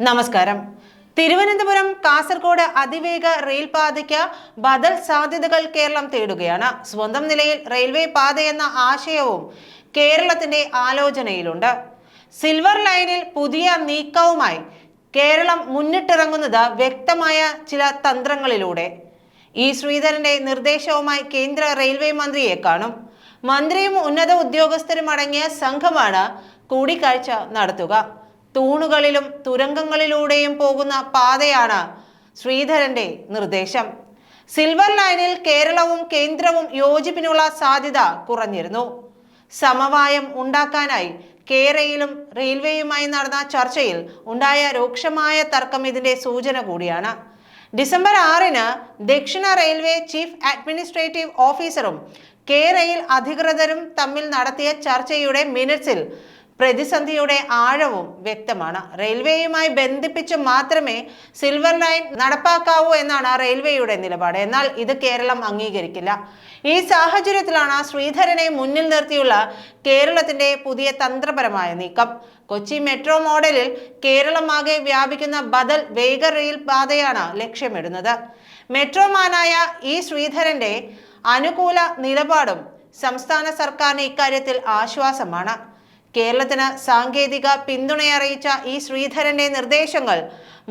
നമസ്കാരം. തിരുവനന്തപുരം കാസർഗോഡ് അതിവേഗ റെയിൽപാതയ്ക്ക് ബദൽ സാധ്യതകൾ കേരളം തേടുകയാണ്. സ്വന്തം നിലയിൽ റെയിൽവേ പാതയെന്ന ആശയവും കേരളത്തിന്റെ ആലോചനയിലുണ്ട്. സിൽവർ ലൈനിൽ പുതിയ നീക്കവുമായി കേരളം മുന്നിട്ടിറങ്ങുന്നത് വ്യക്തമായ ചില തന്ത്രങ്ങളിലൂടെ. ഇ ശ്രീധരന്റെ നിർദ്ദേശവുമായി കേന്ദ്ര റെയിൽവേ മന്ത്രിയെ കാണും. മന്ത്രിയും ഉന്നത ഉദ്യോഗസ്ഥരും അടങ്ങിയ സംഘമാണ് കൂടിക്കാഴ്ച നടത്തുക. തൂണുകളിലും തുരങ്കങ്ങളിലൂടെയും പോകുന്ന പാതയാണ് ശ്രീധരന്റെ നിർദ്ദേശം. സിൽവർ ലൈനിൽ കേരളവും കേന്ദ്രവും യോജിപ്പിനുള്ള സാധ്യത കുറഞ്ഞിരുന്നു. സമവായം ഉണ്ടാക്കാനായി കേരയിലും റെയിൽവേയുമായി നടന്ന ചർച്ചയിൽ ഉണ്ടായ രൂക്ഷമായ തർക്കം ഇതിന്റെ സൂചന കൂടിയാണ്. ഡിസംബർ ആറിന് ദക്ഷിണ റെയിൽവേ ചീഫ് അഡ്മിനിസ്ട്രേറ്റീവ് ഓഫീസറും കേരയിൽ അധികൃതരും തമ്മിൽ നടത്തിയ ചർച്ചയുടെ മിനിറ്റ്സിൽ പ്രതിസന്ധിയുടെ ആഴവും വ്യക്തമാണ്. റെയിൽവേയുമായി ബന്ധിപ്പിച്ച് മാത്രമേ സിൽവർ ലൈൻ നടപ്പാക്കാവൂ എന്നാണ് റെയിൽവേയുടെ നിലപാട്. എന്നാൽ ഇത് കേരളം അംഗീകരിക്കില്ല. ഈ സാഹചര്യത്തിലാണ് ശ്രീധരനെ മുന്നിൽ നിർത്തിയുള്ള കേരളത്തിന്റെ പുതിയ തന്ത്രപരമായ നീക്കം. കൊച്ചി മെട്രോ മോഡലിൽ കേരളമാകെ വ്യാപിക്കുന്ന ബദൽ വേഗ റെയിൽ പാതയാണ് ലക്ഷ്യമിടുന്നത്. മെട്രോമാനായ ഈ ശ്രീധരന്റെ അനുകൂല നിലപാടും സംസ്ഥാന സർക്കാരിന് ഇക്കാര്യത്തിൽ ആശ്വാസമാണ്. കേരളത്തിന് സാങ്കേതിക പിന്തുണയറിയിച്ച ഈ ശ്രീധരന്റെ നിർദ്ദേശങ്ങൾ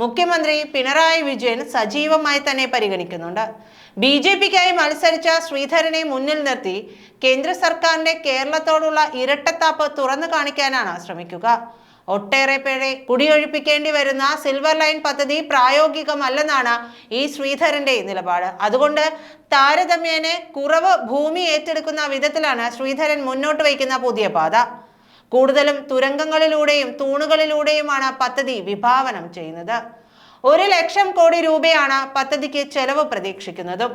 മുഖ്യമന്ത്രി പിണറായി വിജയൻ സജീവമായി തന്നെ പരിഗണിക്കുന്നുണ്ട്. ബി ജെ പിക്കായി മത്സരിച്ച ശ്രീധരനെ മുന്നിൽ നിർത്തി കേന്ദ്ര സർക്കാരിന്റെ കേരളത്തോടുള്ള ഇരട്ടത്താപ്പ് തുറന്നു കാണിക്കാനാണ് ശ്രമിക്കുക. ഒട്ടേറെ പേരെ കുടിയൊഴിപ്പിക്കേണ്ടി വരുന്ന സിൽവർ ലൈൻ പദ്ധതി പ്രായോഗികമല്ലെന്നാണ് ഈ ശ്രീധരന്റെ നിലപാട്. അതുകൊണ്ട് താരതമ്യേന കുറവ് ഭൂമി ഏറ്റെടുക്കുന്ന വിധത്തിലാണ് ശ്രീധരൻ മുന്നോട്ട് വയ്ക്കുന്ന പുതിയ പാത. കൂടുതലും തുരങ്കങ്ങളിലൂടെയും തൂണുകളിലൂടെയുമാണ് പദ്ധതി വിഭാവനം ചെയ്യുന്നത്. ഒരു ലക്ഷം കോടി രൂപയാണ് പദ്ധതിക്ക് ചെലവ് പ്രതീക്ഷിക്കുന്നതും.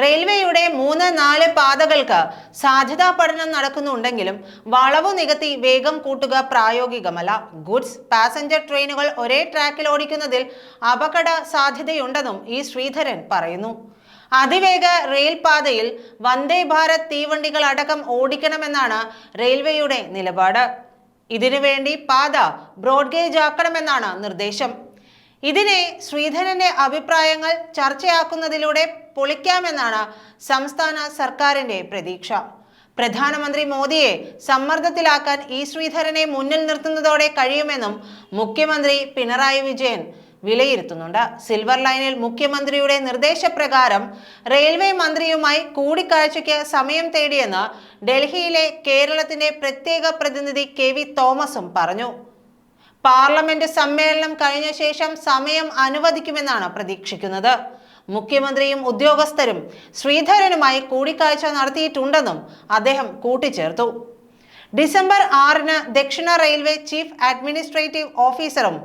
റെയിൽവേയുടെ മൂന്ന് നാല് പാതകൾക്ക് സാധ്യതാ പഠനം നടക്കുന്നുണ്ടെങ്കിലും വളവ് നികത്തി വേഗം കൂട്ടുക പ്രായോഗികമല്ല. ഗുഡ്സ് പാസഞ്ചർ ട്രെയിനുകൾ ഒരേ ട്രാക്കിൽ ഓടിക്കുന്നതിൽ അപകട സാധ്യതയുണ്ടെന്നും ഈ ശ്രീധരൻ പറയുന്നു. അതിവേഗ റെയിൽ പാതയിൽ വന്ദേ ഭാരത് തീവണ്ടികൾ അടക്കം ഓടിക്കണമെന്നാണ് റെയിൽവേയുടെ നിലപാട്. ഇതിനുവേണ്ടി പാത ബ്രോഡ്ഗേജ് ആക്കണമെന്നാണ് നിർദ്ദേശം. ഇതിനെ ശ്രീധരന്റെ അഭിപ്രായങ്ങൾ ചർച്ചയാക്കുന്നതിലൂടെ പൊളിക്കാമെന്നാണ് സംസ്ഥാന സർക്കാരിന്റെ പ്രതീക്ഷ. പ്രധാനമന്ത്രി മോദിയെ സമ്മർദ്ദത്തിലാക്കാൻ ഈ ശ്രീധരനെ മുന്നിൽ നിർത്തുന്നതോടെ കഴിയുമെന്നും മുഖ്യമന്ത്രി പിണറായി വിജയൻ വിലയിരുത്തുന്നുണ്ട്. സിൽവർ ലൈനിൽ മുഖ്യമന്ത്രിയുടെ നിർദ്ദേശപ്രകാരം റെയിൽവേ മന്ത്രിയുമായി കൂടിക്കാഴ്ചയ്ക്ക് സമയം തേടിയെന്ന് ഡൽഹിയിലെ കേരളത്തിന്റെ പ്രത്യേക പ്രതിനിധി കെ വി തോമസും പറഞ്ഞു. പാർലമെന്റ് സമ്മേളനം കഴിഞ്ഞ ശേഷം സമയം അനുവദിക്കുമെന്നാണ് പ്രതീക്ഷിക്കുന്നത്. മുഖ്യമന്ത്രിയും ഉദ്യോഗസ്ഥരും ശ്രീധരനുമായി കൂടിക്കാഴ്ച നടത്തിയിട്ടുണ്ടെന്നും അദ്ദേഹം കൂട്ടിച്ചേർത്തു. ഡിസംബർ ആറിന് ദക്ഷിണ റെയിൽവേ ചീഫ് അഡ്മിനിസ്ട്രേറ്റീവ് ഓഫീസറും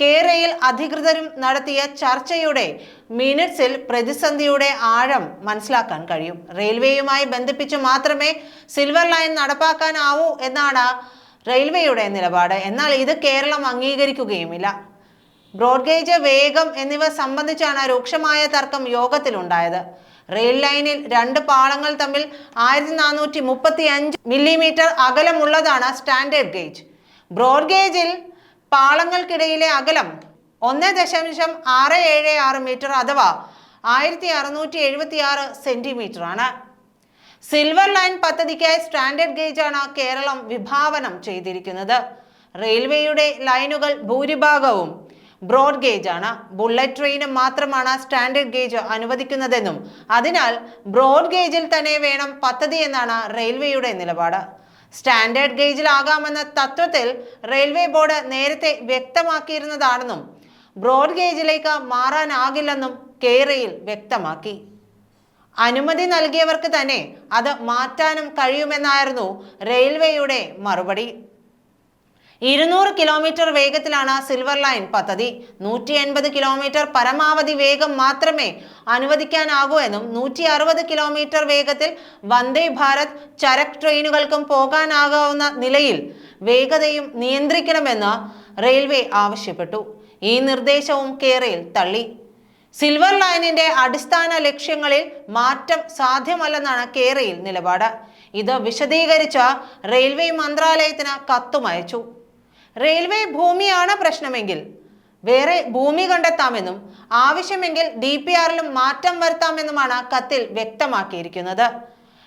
കെ റെയിൽ അധികൃതരും നടത്തിയ ചർച്ചയുടെ മിനിറ്റ്സിൽ പ്രതിസന്ധിയുടെ ആഴം മനസ്സിലാക്കാൻ കഴിയും. റെയിൽവേയുമായി ബന്ധിപ്പിച്ച് മാത്രമേ സിൽവർ ലൈൻ നടപ്പാക്കാനാവൂ എന്നാണ് റെയിൽവേയുടെ നിലപാട്. എന്നാൽ ഇത് കേരളം അംഗീകരിക്കുകയുമില്ല. ബ്രോഡ്ഗേജ് വേഗം എന്നിവ സംബന്ധിച്ചാണ് രൂക്ഷമായ തർക്കം യോഗത്തിലുണ്ടായത്. റെയിൽ ലൈനിൽ രണ്ട് പാളങ്ങൾ തമ്മിൽ ആയിരത്തി നാനൂറ്റി മുപ്പത്തി അഞ്ച് മില്ലിമീറ്റർ അകലമുള്ളതാണ് സ്റ്റാൻഡേർഡ് ഗേജ്. ബ്രോഡ് ഗേജിൽ പാളങ്ങൾക്കിടയിലെ അകലം ഒന്ന് ദശാംശം ആറ് ഏഴ് ആറ് മീറ്റർ അഥവാ ആയിരത്തി അറുന്നൂറ്റി എഴുപത്തി ആറ് സെന്റിമീറ്റർ ആണ്. സിൽവർ ലൈൻ പദ്ധതിക്കായി സ്റ്റാൻഡേർഡ് ഗേജാണ് കേരളം വിഭാവനം ചെയ്തിരിക്കുന്നത്. റെയിൽവേയുടെ ലൈനുകൾ ഭൂരിഭാഗവും ബ്രോഡ് ഗേജ് ആണ്. ബുള്ളറ്റ് ട്രെയിന് മാത്രമാണ് സ്റ്റാൻഡേർഡ് ഗേജ് അനുവദിക്കുന്നതെന്നും അതിനാൽ ബ്രോഡ് ഗേജിൽ തന്നെ വേണം പദ്ധതി എന്നാണ് റെയിൽവേയുടെ നിലപാട്. സ്റ്റാൻഡേർഡ് ഗേജിലാകാമെന്ന തത്വത്തിൽ റെയിൽവേ ബോർഡ് നേരത്തെ വ്യക്തമാക്കിയിരുന്നതാണെന്നും ബ്രോഡ് ഗേജിലേക്ക് മാറാനാകില്ലെന്നും കേരയിൽ വ്യക്തമാക്കി. അനുമതി നൽകിയവർക്ക് തന്നെ അത് മാറ്റാനും കഴിയുമെന്നായിരുന്നു റെയിൽവേയുടെ മറുപടി. ഇരുന്നൂറ് കിലോമീറ്റർ വേഗത്തിലാണ് സിൽവർ ലൈൻ പദ്ധതി. നൂറ്റി എൺപത് കിലോമീറ്റർ പരമാവധി വേഗം മാത്രമേ അനുവദിക്കാനാകൂ എന്നും നൂറ്റി അറുപത് കിലോമീറ്റർ വേഗത്തിൽ വന്ദേ ഭാരത് ചരക് ട്രെയിനുകൾക്കും പോകാനാകാവുന്ന നിലയിൽ വേഗതയും നിയന്ത്രിക്കണമെന്ന് റെയിൽവേ ആവശ്യപ്പെട്ടു. ഈ നിർദ്ദേശവും കേരയിൽ തള്ളി. സിൽവർ ലൈനിന്റെ അടിസ്ഥാന ലക്ഷ്യങ്ങളിൽ മാറ്റം സാധ്യമല്ലെന്നാണ് കേരയിൽ നിലപാട്. ഇത് വിശദീകരിച്ച റെയിൽവേ മന്ത്രാലയത്തിന് കത്തുമയച്ചു റെയിൽവേ ഭൂമിയാണ് പ്രശ്നമെങ്കിൽ. വേറെ ഭൂമി കണ്ടെത്താമെന്നും ആവശ്യമെങ്കിൽ ഡി പി ആറിലും മാറ്റം വരുത്താമെന്നുമാണ് കത്തിൽ വ്യക്തമാക്കിയിരിക്കുന്നത്.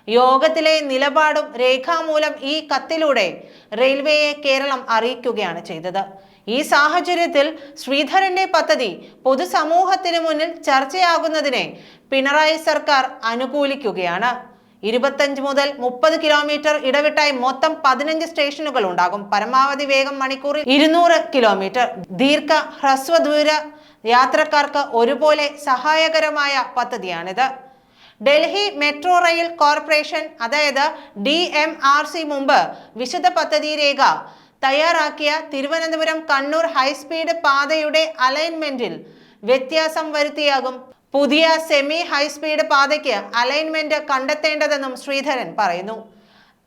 യോഗത്തിലെ നിലപാടും രേഖാമൂലം ഈ കത്തിലൂടെ റെയിൽവേയെ കേരളം അറിയിക്കുകയാണ് ചെയ്തത്. ഈ സാഹചര്യത്തിൽ ശ്രീധരന്റെ പദ്ധതി പൊതുസമൂഹത്തിന് മുന്നിൽ ചർച്ചയാകുന്നതിനെ പിണറായി സർക്കാർ അനുകൂലിക്കുകയാണ്. ഇരുപത്തഞ്ച് മുതൽ മുപ്പത് കിലോമീറ്റർ ഇടവിട്ടായി മൊത്തം പതിനഞ്ച് സ്റ്റേഷനുകൾ ഉണ്ടാകും. പരമാവധി വേഗം മണിക്കൂറിൽ ഇരുന്നൂറ് കിലോമീറ്റർ. ദീർഘ ഹ്രസ്വദൂര യാത്രക്കാർക്ക് ഒരുപോലെ സഹായകരമായ പദ്ധതിയാണിത്. ഡൽഹി മെട്രോ റെയിൽ കോർപ്പറേഷൻ അതായത് ഡി എം ആർ സി മുമ്പ് വിശദ പദ്ധതി രേഖ തയ്യാറാക്കിയ തിരുവനന്തപുരം കണ്ണൂർ ഹൈസ്പീഡ് പാതയുടെ അലൈൻമെന്റിൽ വ്യത്യാസം വരുത്തിയാകും. പുതിയ സെമി ഹൈസ്പീഡ് പാതയ്ക്ക് അലൈൻമെന്റ് കണ്ടെത്തേണ്ടതെന്നും ശ്രീധരൻ പറയുന്നു.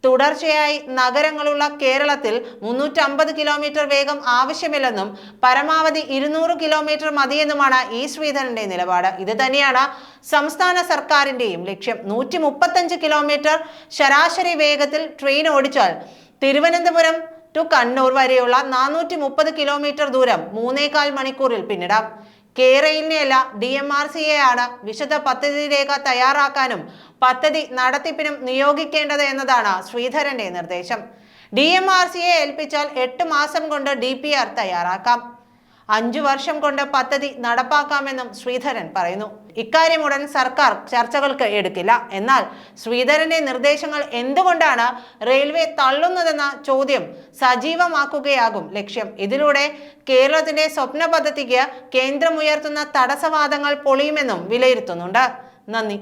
തുടർച്ചയായി നഗരങ്ങളുള്ള കേരളത്തിൽ മുന്നൂറ്റമ്പത് കിലോമീറ്റർ വേഗം ആവശ്യമില്ലെന്നും പരമാവധി ഇരുന്നൂറ് കിലോമീറ്റർ മതിയെന്നുമാണ് ഇ ശ്രീധരന്റെ നിലപാട്. ഇത് തന്നെയാണ് സംസ്ഥാന സർക്കാരിന്റെയും ലക്ഷ്യം. നൂറ്റി മുപ്പത്തഞ്ച് കിലോമീറ്റർ ശരാശരി വേഗത്തിൽ ട്രെയിൻ ഓടിച്ചാൽ തിരുവനന്തപുരം ടു കണ്ണൂർ വരെയുള്ള നാനൂറ്റി മുപ്പത് കിലോമീറ്റർ ദൂരം മൂന്നേകാൽ മണിക്കൂറിൽ പിന്നിടാം. കേരളിനെയല്ല ഡി എം ആർ സിയെയാണ് വിശദ പദ്ധതി രേഖ തയ്യാറാക്കാനും പദ്ധതി നടത്തിപ്പിനും നിയോഗിക്കേണ്ടത് എന്നതാണ് ശ്രീധരന്റെ നിർദ്ദേശം. ഡി എം ആർ സിയെ ഏൽപ്പിച്ചാൽ എട്ട് മാസം കൊണ്ട് ഡി പി ആർ തയ്യാറാക്കാം. അഞ്ചു വർഷം കൊണ്ട് പദ്ധതി നടപ്പാക്കാമെന്നും ശ്രീധരൻ പറയുന്നു. ഇക്കാര്യം ഉടൻ സർക്കാർ ചർച്ചകൾക്ക് എടുക്കില്ല. എന്നാൽ ശ്രീധരന്റെ നിർദ്ദേശങ്ങൾ എന്തുകൊണ്ടാണ് റെയിൽവേ തള്ളുന്നതെന്ന ചോദ്യം സജീവമാക്കുകയാകും ലക്ഷ്യം. ഇതിലൂടെ കേരളത്തിന്റെ സ്വപ്ന പദ്ധതിക്ക് കേന്ദ്രമുയർത്തുന്ന തടസ്സവാദങ്ങൾ പൊളിയുമെന്നും വിലയിരുത്തുന്നുണ്ട്. നന്ദി.